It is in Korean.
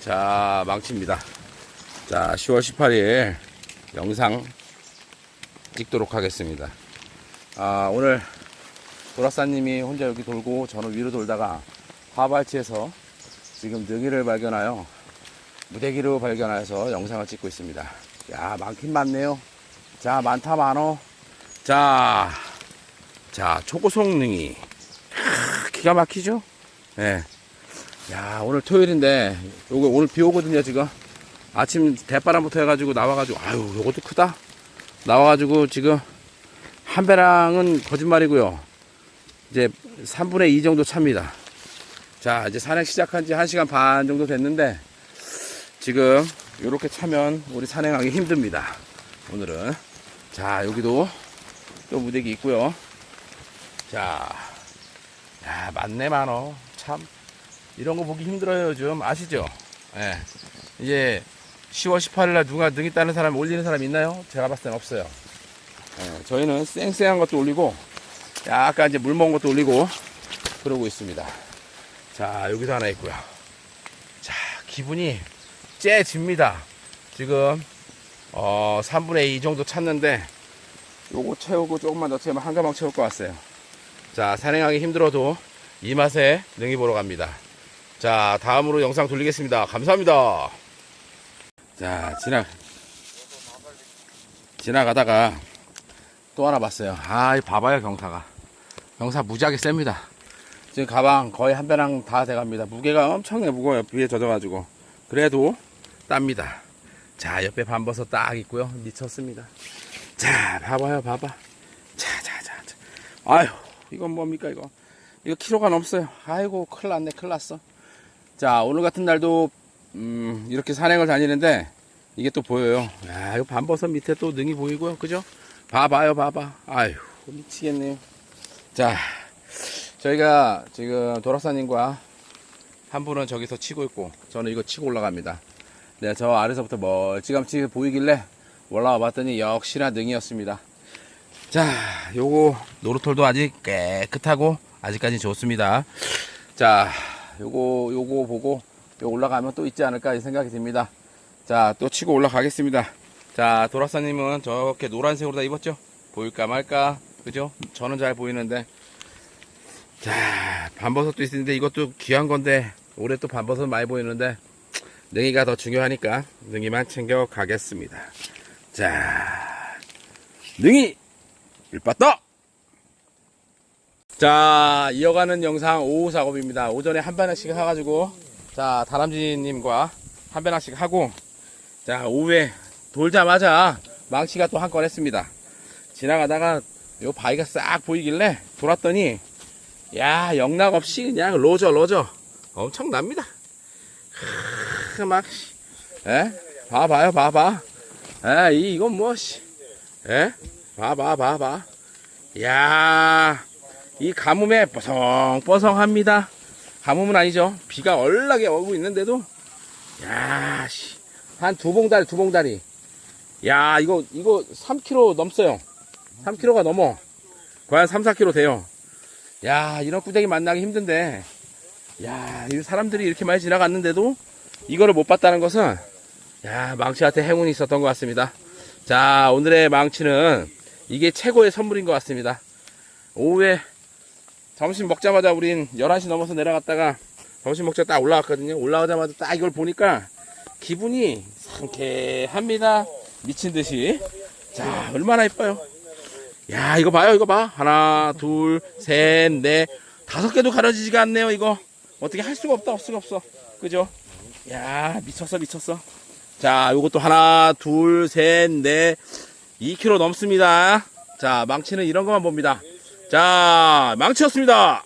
자, 망치입니다. 자, 10월 18일 영상 찍도록 하겠습니다. 아, 오늘 도라사님이 혼자 여기 돌고 저는 위로 돌다가 화발치에서 지금 능이를 발견하여 무대기로 발견해서 영상을 찍고 있습니다. 야, 많긴 많네요. 자, 많다 많어. 자, 자, 초고속 능이. 크, 기가 막히죠? 예. 야, 오늘 토요일인데, 요거 오늘 비 오거든요, 지금. 아침 대바람부터 해가지고 나와가지고, 아유, 요것도 크다. 나와가지고 지금 한 배랑은 거짓말이고요. 이제 3분의 2 정도 찹니다. 자, 이제 산행 시작한 지 1시간 반 정도 됐는데, 지금 요렇게 차면 우리 산행하기 힘듭니다. 오늘은. 자, 여기도 또 무대기 있고요. 자, 야, 많네, 많어. 참. 이런 거 보기 힘들어요, 요즘. 아시죠? 예. 이제 10월 18일 날 누가 능이 따는 사람 올리는 사람 있나요? 제가 봤을 땐 없어요. 예, 저희는 쌩쌩한 것도 올리고, 약간 이제 물 먹은 것도 올리고, 그러고 있습니다. 자, 여기도 하나 있고요. 자, 기분이 째집니다. 지금, 어, 3분의 2 정도 찼는데, 요거 채우고 조금만 더 채우면 한 가방 채울 것 같아요. 자, 산행하기 힘들어도 이 맛에 능이 보러 갑니다. 자, 다음으로 영상 돌리겠습니다. 감사합니다. 자, 지나, 지나가다가 또 하나 봤어요. 아, 이 봐봐요, 경사가. 경사 무지하게 셉니다. 지금 가방 거의 한 배랑 다 돼갑니다. 무게가 엄청나게 무거워요. 비에 젖어가지고. 그래도 땁니다. 자, 옆에 반버섯 딱 있고요. 미쳤습니다. 자, 봐봐요, 봐봐. 자, 자, 자, 자. 아유, 이건 뭡니까, 이거. 이거 키로가 넘어요. 아이고, 큰일 났네, 큰일 났어. 자, 오늘 같은 날도, 음, 이렇게 산행을 다니는데, 이게 또 보여요. 야, 이거 반버섯 밑에 또 능이 보이고요. 그죠? 봐봐요, 봐봐. 아유, 미치겠네요. 자, 저희가 지금 도락사님과 한 분은 저기서 치고 있고, 저는 이거 치고 올라갑니다. 네, 저 아래서부터 멀찌감치 보이길래 올라와 봤더니 역시나 능이었습니다. 자, 요거 노루톨도 아직 깨끗하고 아직까지 좋습니다. 자, 요거 요거 보고 요 올라가면 또 있지 않을까 이 생각이 듭니다. 자, 또 치고 올라가겠습니다. 자, 도라사님은 저렇게 노란색으로 다 입었죠? 보일까 말까? 그죠? 저는 잘 보이는데. 자, 반버섯도 있는데 이것도 귀한 건데 올해 또 반버섯 많이 보이는데 능이가 더 중요하니까 능이만 챙겨 가겠습니다. 자, 능이 일빠떠! 자, 이어가는 영상 오후 작업입니다. 오전에 한 배낭씩 사가지고, 자, 다람쥐님과 한 배낭씩 하고, 자, 오후에 돌자마자 망치가 또 한 건 했습니다. 지나가다가 요 바위가 싹 보이길래 돌았더니, 야, 영락 없이 그냥 로저, 로저. 엄청납니다. 크, 막, 씨. 에? 봐봐요, 봐봐. 에, 이, 이건 뭐, 씨. 에? 봐봐, 봐봐. 야, 이 가뭄에 뽀송뽀송합니다. 가뭄은 아니죠. 비가 얼나게 오고 있는데도, 야, 씨. 한 두 봉다리, 두 봉다리. 야, 이거, 이거 3kg 넘어요. 3kg가 넘어. 한 3, 4kg 돼요. 야, 이런 꾸대기 만나기 힘든데, 야, 이 사람들이 이렇게 많이 지나갔는데도 이거를 못 봤다는 것은, 야, 망치한테 행운이 있었던 것 같습니다. 자, 오늘의 망치는 이게 최고의 선물인 것 같습니다. 오후에 점심 먹자마자 우린 11시 넘어서 내려갔다가 점심 먹자 딱 올라왔거든요. 올라가자마자 딱 이걸 보니까 기분이 상쾌합니다. 미친 듯이. 자, 얼마나 이뻐요. 야, 이거 봐요, 이거 봐. 하나, 둘, 셋, 넷, 다섯 개도 가려지지가 않네요, 이거. 어떻게 할 수가 없다, 없 수가 없어. 그죠? 야, 미쳤어, 미쳤어. 자, 요것도 하나, 둘, 셋, 넷, 2kg 넘습니다. 자, 망치는 이런 것만 봅니다. 자, 망치였습니다.